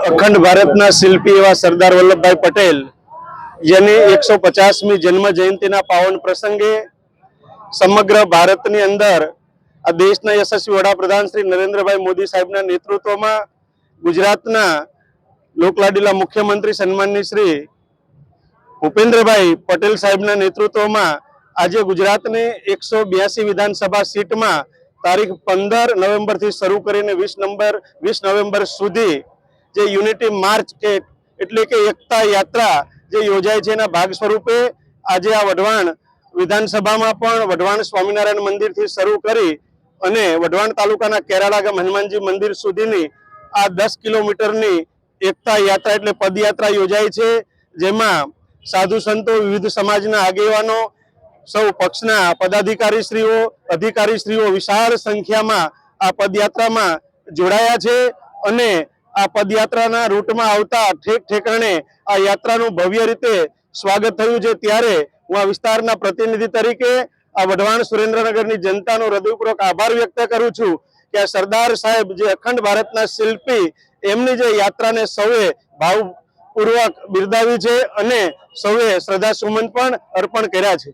અખંડ ભારતના શિલ્પી એવા સરદાર વલ્લભભાઈ પટેલ, જેની એકસો પચાસમી જન્મ જયંતિના પાવન પ્રસંગે સમગ્ર ભારતની અંદર આ દેશના યશસ્વી વડાપ્રધાન શ્રી નરેન્દ્રભાઈ મોદી સાહેબના નેતૃત્વમાં ગુજરાતના લોકલાડીલા મુખ્યમંત્રી સન્માનની શ્રી ભૂપેન્દ્રભાઈ પટેલ સાહેબના નેતૃત્વમાં આજે ગુજરાતની એકસો બ્યાસી વિધાનસભા સીટમાં તારીખ પંદર નવેમ્બરથી શરૂ કરીને વીસ નંબર, વીસ નવેમ્બર સુધી જે યુનિટી માર્ચ કે એટલે કે એકતા યાત્રા જે યોજાય છે એના ભાગ સ્વરૂપે આજે આ વઢવાણ વિધાનસભામાં પણ વઢવાણ સ્વામિનારાયણ મંદિરથી શરૂ કરી અને વઢવાણ તાલુકાના કેરાળા ગામ હનુમાનજી મંદિર સુધીની આ દસ કિલોમીટરની એકતા યાત્રા એટલે પદયાત્રા યોજાય છે, જેમાં સાધુ સંતો, વિવિધ સમાજના આગેવાનો, સૌ પક્ષના પદાધિકારીશ્રીઓ, અધિકારીશ્રીઓ વિશાળ સંખ્યામાં આ પદયાત્રામાં જોડાયા છે અને આ પદયાત્રાના રૂટમાં આવતા ઠેક ઠેકાણે આ યાત્રાનું ભવ્ય રીતે સ્વાગત થયું છે. ત્યારે હું આ વિસ્તારના પ્રતિનિધિ તરીકે આ વઢવાણ સુરેન્દ્રનગરની જનતાનો હૃદયપૂર્વક આભાર વ્યક્ત કરું છું કે સરદાર સાહેબ જે અખંડ ભારતના શિલ્પી, એમની જે યાત્રાને સૌએ ભાવપૂર્વક બિરદાવી છે અને સૌએ શ્રદ્ધા સુમન પણ અર્પણ કર્યા છે.